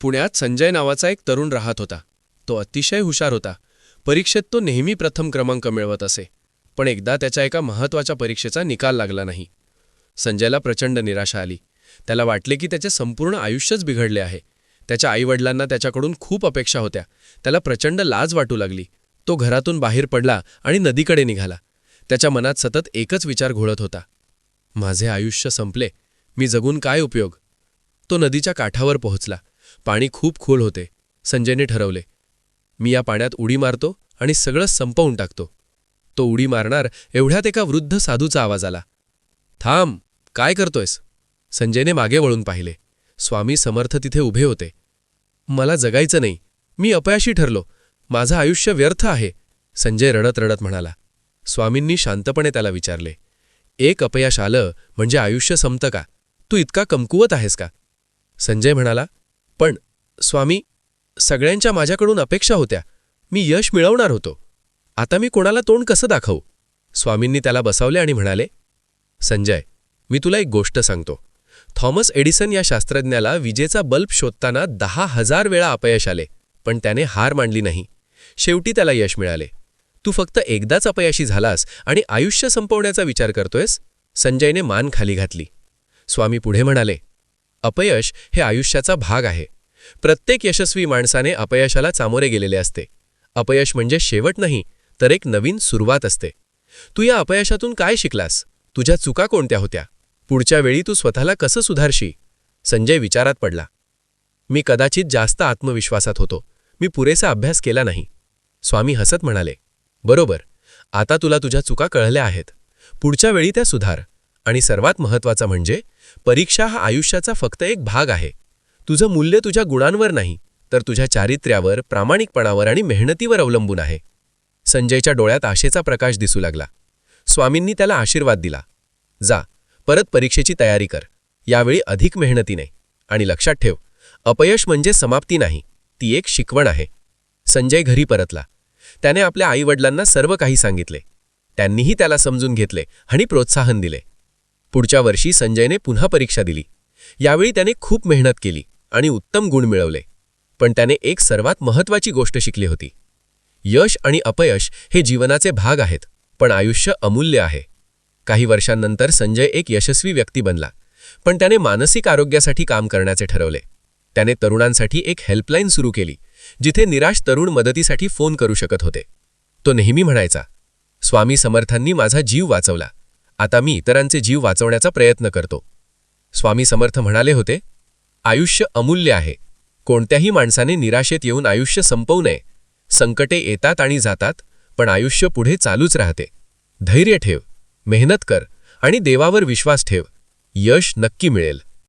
पुण्यात संजय नावाचा एक तरुण राहत होता. तो अतिशय हुशार होता. परीक्षेत तो नेहमी प्रथम क्रमांक मिळवत असे. पण एकदा त्याच्या एका महत्त्वाच्या परीक्षेचा निकाल लागला नाही. संजयला प्रचंड निराशा आली. त्याला वाटले की त्याचे संपूर्ण आयुष्यच बिघडले आहे. त्याच्या आईवडिलांना त्याच्याकडून खूप अपेक्षा होत्या. त्याला प्रचंड लाज वाटू लागली. तो घरातून बाहेर पडला आणि नदीकडे निघाला. त्याच्या मनात सतत एकच विचार घोळत होता. माझे आयुष्य संपले. मी जगून काय उपयोग? तो नदीच्या काठावर पोहोचला. पाणी खूप खोल होते. संजयने ठरवले मी या पाण्यात उडी मारतो आणि सगळं संपवून टाकतो. तो उडी मारणार एवढ्यात एका वृद्ध साधूचा आवाज आला. थांब काय करतोयस? संजयने मागे वळून पाहिले. स्वामी समर्थ तिथे उभे होते. मला जगायचं नाही. मी अपयाशी ठरलो. माझं आयुष्य व्यर्थ आहे. संजय रडत रडत म्हणाला. स्वामींनी शांतपणे त्याला विचारले एक अपयश आलं म्हणजे आयुष्य संपतं का? तू इतका कमकुवत आहेस का? संजय म्हणाला पण स्वामी सगळ्यांच्या माझ्याकडून अपेक्षा होत्या. मी यश मिळवणार होतो. आता मी कोणाला तोंड कसं दाखवू? स्वामींनी त्याला बसावले आणि म्हणाले संजय मी तुला एक गोष्ट सांगतो. थॉमस एडिसन या शास्त्रज्ञाला विजेचा बल्ब शोधताना दहा हजार वेळा अपयश आले पण त्याने हार मांडली नाही. शेवटी त्याला यश मिळाले. तू फक्त एकदाच अपयशी झालास आणि आयुष्य संपवण्याचा विचार करतोयस? संजयने मान खाली घातली. स्वामी पुढे म्हणाले अपयश हे आयुष्याचा भाग आहे. प्रत्येक यशस्वी माणसाने अपयशाला सामोरे गेलेले असते. अपयश म्हणजे शेवट नाही तर एक नवीन सुरुवात असते. तू या अपयशातून काय शिकलास? तुझ्या चुका कोणत्या होत्या? पुढच्या वेळी तू स्वतःला कसं सुधारशी संजय विचारात पडला. मी कदाचित जास्त आत्मविश्वासात होतो. मी पुरेसा अभ्यास केला नाही. स्वामी हसत म्हणाले. बरोबर. आता तुला तुझ्या चुका कळल्या आहेत. पुढच्या वेळी त्या सुधार. आणि सर्वात महत्त्वाचा म्हणजे परीक्षा हा आयुष्याचा फक्त एक भाग आहे. तुझं मूल्य तुझ्या गुणांवर नाही तर तुझ्या चारित्र्यावर प्रामाणिकपणावर आणि मेहनतीवर अवलंबून आहे. संजयच्या डोळ्यात आशेचा प्रकाश दिसू लागला. स्वामींनी त्याला आशीर्वाद दिला. जा परत परीक्षेची तयारी कर. यावेळी अधिक मेहनतीने. आणि लक्षात ठेव अपयश म्हणजे समाप्ती नाही ती एक शिकवण आहे. संजय घरी परतला. त्याने आपल्या आईवडिलांना सर्व काही सांगितले. त्यांनीही त्याला समजून घेतले आणि प्रोत्साहन दिले. पुढच्या वर्षी संजयने पुन्हा परीक्षा दिली. यावेळी त्याने खूप मेहनत केली आणि उत्तम गुण मिळवले. पण त्याने एक सर्वात महत्त्वाची गोष्ट शिकली होती. यश आणि अपयश हे जीवनाचे भाग आहेत पण आयुष्य अमूल्य आहे. काही वर्षांनंतर संजय एक यशस्वी व्यक्ती बनला पण त्याने मानसिक आरोग्यासाठी काम करण्याचे ठरवले. त्याने तरुणांसाठी एक हेल्पलाईन सुरू केली जिथे निराश तरुण मदतीसाठी फोन करू शकत होते. तो नेहमी म्हणायचा स्वामी समर्थांनी माझा जीव वाचवला. आता मी इतरांचे जीव वाचवण्याचा प्रयत्न करतो. स्वामी समर्थ म्हणाले होते आयुष्य अमूल्य आहे. कोणत्याही माणसाने निराशेत येऊन आयुष्य संपवू नये. संकटे येतात आणि जातात पण आयुष्य पुढे चालूच राहते. धैर्य ठेव मेहनत कर आणि देवावर विश्वास ठेव. यश नक्की मिळेल.